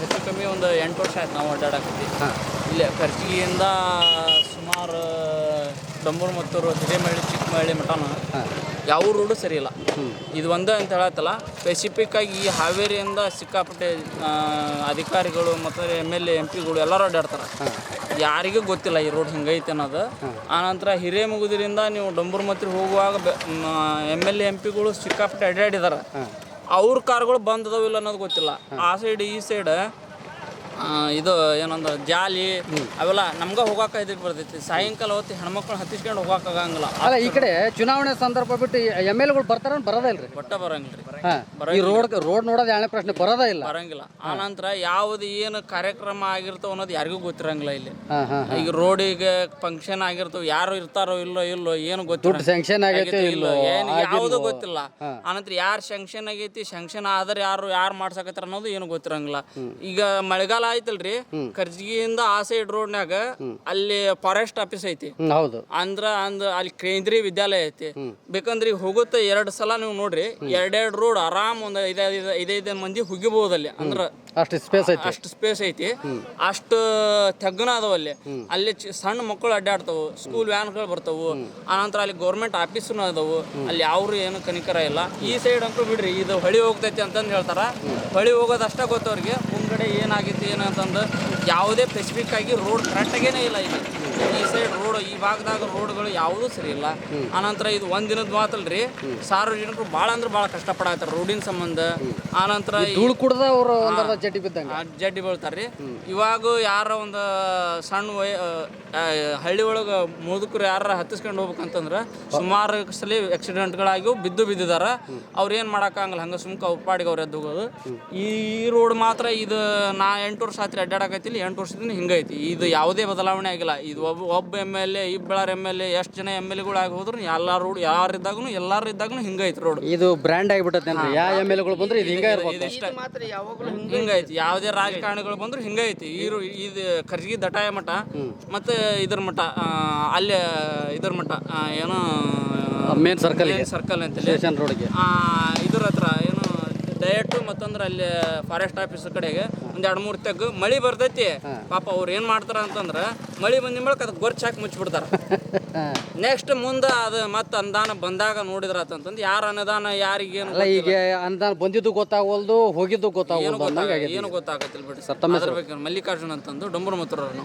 ಹೆಚ್ಚು ಕಮ್ಮಿ ಒಂದು ಎಂಟು ವರ್ಷ ಆಯ್ತು ನಾವು ಅಡ್ಡಾಡಕ್ಕೆ ಹಾಂ. ಇಲ್ಲೇ ಖರ್ಚಿಗೆಯಿಂದ ಸುಮಾರು ಡಂಬೂರು ಮತ್ತು ಹಿರೇಮಳ್ಳಿ ಚಿಕ್ಕಮಳ್ಳಿ ಮಠನ ಯಾವ ರೋಡು ಸರಿ ಇಲ್ಲ. ಇದು ಒಂದೇ ಅಂತ ಹೇಳತ್ತಲ್ಲ ಸ್ಪೆಸಿಫಿಕ್ ಆಗಿ ಈ ಹಾವೇರಿಯಿಂದ ಸಿಕ್ಕಾಪಟ್ಟೆ ಅಧಿಕಾರಿಗಳು ಮತ್ತು ಎಂ ಎಲ್ ಎ ಎಂ ಪಿಗಳು ಎಲ್ಲರೂ ಅಡ್ಡಾಡ್ತಾರೆ. ಯಾರಿಗೂ ಗೊತ್ತಿಲ್ಲ ಈ ರೋಡ್ ಹಿಂಗೈತೆ ಅನ್ನೋದು. ಆನಂತರ ಹಿರೇಮುಗುದಿರಿಂದ ನೀವು ಡಂಬೂರು ಮತ್ರಿ ಹೋಗುವಾಗ ಎಂ ಎಲ್ ಎ ಎಂ ಪಿಗಳು ಸಿಕ್ಕಾಪಟ್ಟೆ ಅಡ್ಡಾಡಿದಾರೆ. ಅವ್ರ ಕಾರ್ಗಳು ಬಂದದವಿಲ್ಲ ಅನ್ನೋದು ಗೊತ್ತಿಲ್ಲ. ಆ ಸೈಡ್ ಈ ಸೈಡ್ ಇದು ಏನಂದ್ರೆ ಜಾಲಿ ಅವೆಲ್ಲ ನಮ್ಗೆ ಹೋಗಾಕ ಇದಕ್ಕೆ ಬರ್ತೈತಿ. ಸಾಯಂಕಾಲ ಹೊತ್ತು ಹೆಣ್ಮಕ್ಳು ಹತ್ತಿಸ್ಕೊಂಡು ಹೋಗಾಕ ಆಗಂಗಿಲ್ಲ ಅಲ್ಲ ಈ ಕಡೆ ಚುನಾವಣೆ ಸಂದರ್ಭ ಬಿಟ್ಟು ಎಂ ಎಲ್ ಎಗಳು ಬರ್ತಾರ ಬರೋದೇ ಇಲ್ರಿ? ಒಟ್ಟ ಬರಂಗಿಲ್ಲ ಈ ರೋಡ್ ರೋಡ್ ನೋಡೋದು ಯಾಳೆ ಪ್ರಶ್ನೆ ಬರೋದೇ ಇಲ್ಲ. ಬರಂಗಿಲ್ಲ. ಆನಂತರ ಯಾವ್ದು ಏನು ಕಾರ್ಯಕ್ರಮ ಆಗಿರ್ತಾವ ಅನ್ನೋದು ಯಾರಿಗೂ ಗೊತ್ತಿರಂಗಿಲ್ಲ ಇಲ್ಲಿ. ಈಗ ರೋಡಿಗೆ ಫಂಕ್ಷನ್ ಆಗಿರ್ತಾವ ಯಾರು ಇರ್ತಾರೋ ಇಲ್ಲೋ ಇಲ್ಲೋ ಏನು ಗೊತ್ತಿಲ್ಲ ಸ್ಯಾಂಕ್ಷನ್ ಆಗೈತೆ ಇಲ್ಲೋ ಏನು ಯಾವುದು ಗೊತ್ತಿಲ್ಲ. ಆನಂತರ ಯಾರು ಸೆಂಕ್ಷನ್ ಆಗೈತಿ ಸಂಕ್ಷನ್ ಆದ್ರೆ ಯಾರು ಯಾರು ಮಾಡ್ಸಕತ್ತಾರ ಅನ್ನೋದು ಏನು ಗೊತ್ತಿರಂಗಿಲ್ಲ. ಈಗ ಮಳೆಗಾಲ ಆಯ್ತಲ್ರಿ? ಕರ್ಜಿಗಿಯಿಂದ ಆ ಸೈಡ್ ರೋಡ್ನ್ಯಾಗ ಅಲ್ಲಿ ಫಾರೆಸ್ಟ್ ಆಫೀಸ್ ಐತಿ. ಹೌದು. ಅಂದ್ರ ಅಂದ್ ಅಲ್ಲಿ ಕೇಂದ್ರೀಯ ವಿದ್ಯಾಲಯ ಐತಿ. ಬೇಕಂದ್ರೆ ಈಗ ಹೋಗುತ್ತೆ ಎರಡ್ ಸಲ ನೀವು ನೋಡ್ರಿ ಎರಡೆರಡು ರೋಡ್ ಆರಾಮ್ ಒಂದ್ ಐದೈದು ಐದೈದು ಮಂದಿ ಹುಗಿಬಹುದು ಅಲ್ಲಿ. ಅಂದ್ರ ಅಷ್ಟು ಸ್ಪೇಸ್ ಐತಿ. ಅಷ್ಟು ಸ್ಪೇಸ್ ಐತಿ. ಅಷ್ಟು ತೆಗ್ಗನ ಅದಾವ ಅಲ್ಲಿ. ಅಲ್ಲಿ ಸಣ್ಣ ಮಕ್ಕಳು ಅಡ್ಡಾಡ್ತಾವು ಸ್ಕೂಲ್ ವ್ಯಾನ್ಗಳು ಬರ್ತಾವು. ಆನಂತರ ಅಲ್ಲಿ ಗೌರ್ಮೆಂಟ್ ಆಫೀಸ್ನು ಅದಾವು. ಅಲ್ಲಿ ಯಾವ್ರು ಏನು ಕನಿಕರ ಇಲ್ಲ. ಈ ಸೈಡ್ ಅಂತೂ ಬಿಡ್ರಿ ಇದು ಹೊಳಿ ಹೋಗ್ತೈತಿ ಅಂತಂದು ಹೇಳ್ತಾರ. ಹೊಳಿ ಹೋಗೋದು ಅಷ್ಟೇ ಏನಾಗಿತ್ತು ಏನಂತಂದ್ರೆ ಯಾವುದೇ ಸ್ಪೆಸಿಫಿಕ್ ಆಗಿ ರೋಡ್ ಕರೆಕ್ಟಾಗೇನೇ ಇಲ್ಲ ಇಲ್ಲಿ. ಈ ಭಾಗದಾಗ ರೋಡ್ಗಳು ಯಾವುದೂ ಸರಿ ಇಲ್ಲ. ಆನಂತರ ಇದು ಒಂದ್ ದಿನದ ಮಾತಲ್ರಿ ಸಾರ್ವಜನಿಕರು ಭಾಳ ಅಂದ್ರೆ ಭಾಳ ಕಷ್ಟಪಡಾಕತ್ತಾರ ರೋಡಿನ ಸಂಬಂಧ. ಆನಂತರ ಧೂಳು ಕುಡ್ದ ಅವರು ಒಂದರ ಜಡ್ಡಿ ಬಿದ್ದಂಗ. ಜಡ್ಡಿ ಬೀಳ್ತಾರ್ರಿ. ಇವಾಗ ಯಾರ ಒಂದು ಸಣ್ಣ ವಯ ಹಳ್ಳಿ ಒಳಗ ಮುದುಕರು ಯಾರ ಹತ್ತಿಸ್ಕೊಂಡು ಹೋಗ್ಬೇಕಂತಂದ್ರೆ ಸುಮಾರು ಸಲ ಆಕ್ಸಿಡೆಂಟ್ಗಳಾಗಿ ಬಿದ್ದು ಬಿದ್ದಿದಾರ. ಅವ್ರು ಏನು ಮಾಡೋಕ್ಕಾಗಲ್ಲ ಹಂಗ ಸುಮ್ಕ ಅವ್ರ ಪಾಡಿಗೆ ಅವ್ರು ಎದ್ದು ಹೋಗೋದು. ಈ ರೋಡ್ ಮಾತ್ರ ಇದು ನಾ ಎಂಟು ವರ್ಷ ಆತ್ರಿ ಅಡ್ಡಾಡಕತ್ತಿಲ್ಲ ಎಂಟು ವರ್ಷದಿಂದ ಹಿಂಗೈತಿ. ಇದು ಯಾವುದೇ ಬದಲಾವಣೆ ಆಗಿಲ್ಲ. ಇದು ಒಬ್ಬ ಒಬ್ಬ ಎಂ ಎಲ್ ಎ ಇಬ್ಬಳಾರ್ ಎಂ ಎಲ್ ಎ ಎಷ್ಟು ಜನ ಎಂ ಎಲ್ ಎಗಳು ಆಗಿ ಹೋದ್ರು ಎಲ್ಲ ರೋಡ್ ಯಾರಿದ್ದಾಗೂ ಎಲ್ಲಾರು ಇದ್ದಾಗನು ಹಿಂಗೈತಿ ರೋಡ್. ಇದು ಬ್ರ್ಯಾಂಡ್ ಆಗಿಬಿಟ್ಟೈತೇನ್ರಿ ಯಾವ ಎಂ ಎಲ್ ಎಗಳು ಬಂದ್ರೆ ಇದು ಹಿಂಗ ಇರ್ಬೇಕು. ಇದು ಇಷ್ಟ. ಹಿಂಗೈತಿ ಯಾವುದೇ ರಾಜಕಾರಣಿಗಳು ಬಂದ್ರು ಹಿಂಗೈತಿ ಈ ರು- ಇದು ಖರ್ಗಿ ದಟಾಯ ಮಠ ಮತ್ತೆ ಇದ್ರ ಮಠ ಆ, ಅಲ್ಲೇ ಇದ್ರ ಮಠ ಆ, ಏನೋ ಮೇನ್ ಸರ್ಕಲ್ ಸರ್ಕಲ್ ಅಂತೇಳಿ ಸ್ಟೇಷನ್ ರೋಡ್ಗೆ ಆ, ಇದ್ರ ಹತ್ರ ಡಯಟು ಮತ್ತಂದ್ರೆ ಅಲ್ಲಿ ಫಾರೆಸ್ಟ್ ಆಫೀಸ್ ಕಡೆಗೆ ಒಂದ್ ಎರಡು ಮೂರು ತೆಗ್ಗು. ಮಳಿ ಬರ್ತೈತಿ. ಪಾಪ ಅವ್ರು ಏನ್ ಮಾಡ್ತಾರ ಅಂತಂದ್ರ ಮಳಿ ಬಂದಿನ ಬಳಕ ಅದಕ್ಕೆ ಗೊರ್ಚ್ ಹಾಕಿ ಮುಚ್ಚಿಬಿಡ್ತಾರ ನೆಕ್ಸ್ಟ್ ಮುಂದೆ ಅದು ಮತ್ತೆ ಅನುದಾನ ಬಂದಾಗ ನೋಡಿದ್ರ ಅಂತಂದು ಯಾರ ಅನುದಾನ ಯಾರಿಗೆ ಈಗ ಅನುದಾನ ಬಂದಿದ್ದು ಗೊತ್ತಾಗವಲ್ದು ಹೋಗಿದ್ದು ಗೊತ್ತಾಗ ಏನು ಗೊತ್ತಾಗತ್ತಿಲ್ಲ ಬಿಡಿ ಸರ್, ಮಲ್ಲಿಕಾರ್ಜುನ್ ಅಂತಂದು ಡೊಂಬರು ಮತ್ತೂರವ್ರು